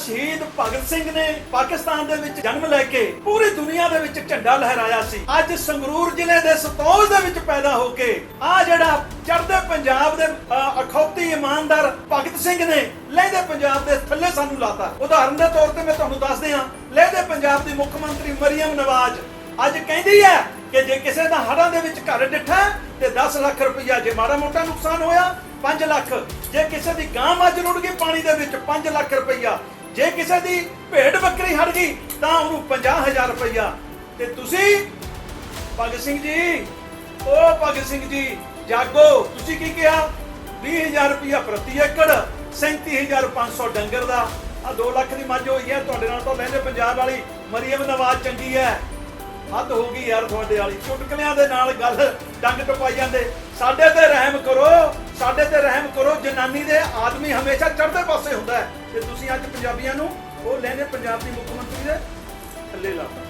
ਸ਼ਹੀਦ ਭਗਤ ਸਿੰਘ ਨੇ ਪਾਕਿਸਤਾਨ ਦੇ ਵਿੱਚ ਜਨਮ ਲੈ ਕੇ ਪੂਰੀ ਦੁਨੀਆ ਦੇ ਵਿੱਚ ਝੰਡਾ ਲਹਿਰਾਇਆ ਸੀ। ਅੱਜ ਸੰਗਰੂਰ ਜ਼ਿਲ੍ਹੇ ਦੇ ਸਤੌਜ ਦੇ ਵਿੱਚ ਪੈਦਾ ਹੋ ਕੇ ਆ ਜਿਹੜਾ ਚੜ੍ਹਦੇ ਪੰਜਾਬ ਦੇ ਅਖੌਤੀ ਇਮਾਨਦਾਰ ਭਗਤ ਸਿੰਘ ਨੇ ਲਹਿਦੇ ਪੰਜਾਬ ਦੇ ਥੱਲੇ ਸਾਨੂੰ ਲਾਤਾ। ਉਦਾਹਰਨ ਦੇ ਤੌਰ ਤੇ ਮੈਂ ਤੁਹਾਨੂੰ ਦੱਸਦੇ ਹਾਂ, ਲਹਿਦੇ ਪੰਜਾਬ ਦੀ ਮੁੱਖ ਮੰਤਰੀ ਮਰੀਮ ਨਵਾਜ਼ ਅੱਜ ਕਹਿੰਦੀ ਹੈ ਕਿ ਜੇ ਕਿਸੇ ਦਾ ਹੜਾਂ ਦੇ ਵਿੱਚ ਘਰ ਡਿੱਠਾ ਤੇ 10 ਲੱਖ ਰੁਪਇਆ ਜੇ ਮਾੜਾ ਮੋਟਾ ਨੁਕਸਾਨ ਹੋਇਆ 5 ਲੱਖ। ਜੇ ਕਿਸੇ ਦੀ ਗਾਂ ਮੱਝ ਰੁੜ ਗਈ ਪਾਣੀ ਦੇ ਵਿੱਚ 5 ਲੱਖ ਰੁਪਈਆ। ਜੇ ਕਿਸੇ ਦੀ ਭੇਡ ਬੱਕਰੀ ਹੜ ਗਈ, ਤਾਂ ਉਹਨੂੰ 50000 ਰੁਪਈਆ। ਤੇ ਤੁਸੀਂ, ਭਗਤ ਸਿੰਘ ਜੀ ਉਹ ਭਗਤ ਸਿੰਘ ਜੀ, ਜਾਗੋ, ਤੁਸੀਂ ਕੀ ਕਿਹਾ? 20000 ਰੁਪਇਆ ਪ੍ਰਤੀ ਏਕੜ 37500 ਡੰਗਰ ਦਾ। ਆ 2 ਲੱਖ ਦੀ ਮੱਝ ਹੋਈ ਹੈ, ਤੁਹਾਡੇ ਨਾਲ ਤਾਂ ਲੈਂਦੇ ਪੰਜਾਬ ਵਾਲੀ ਮਰੀਮ ਨਵਾਜ਼ ਚੰਗੀ ਹੈ। ਹੱਦ ਹੋ ਗਈ ਯਾਰ ਤੁਹਾਡੇ ਵਾਲੀ। ਚੁਟਕਲਿਆਂ ਦੇ ਨਾਲ ਗੱਲ ਡੰਗ ਟਪਾਈ ਜਾਂਦੇ ਸਾਡੇ ਤੇ ਰਹਿਮ ਕਰੋ, ਸਾਡੇ ਤੇ ਰਹਿਮ ਕਰੋ, ਜਨਾਨੀ ਦੇ ਆਦਮੀ ਹਮੇਸ਼ਾ ਚੜ੍ਹਦੇ ਪਾਸੇ ਹੁੰਦਾ ਹੈ। ਤੇ ਤੁਸੀਂ ਅੱਜ ਪੰਜਾਬੀਆਂ ਨੂੰ ਉਹ ਲੈਂਦੇ ਪੰਜਾਬ ਦੀ ਮੁੱਖ ਮੰਤਰੀ ਦੇ ਥੱਲੇ ਲਾਤਾ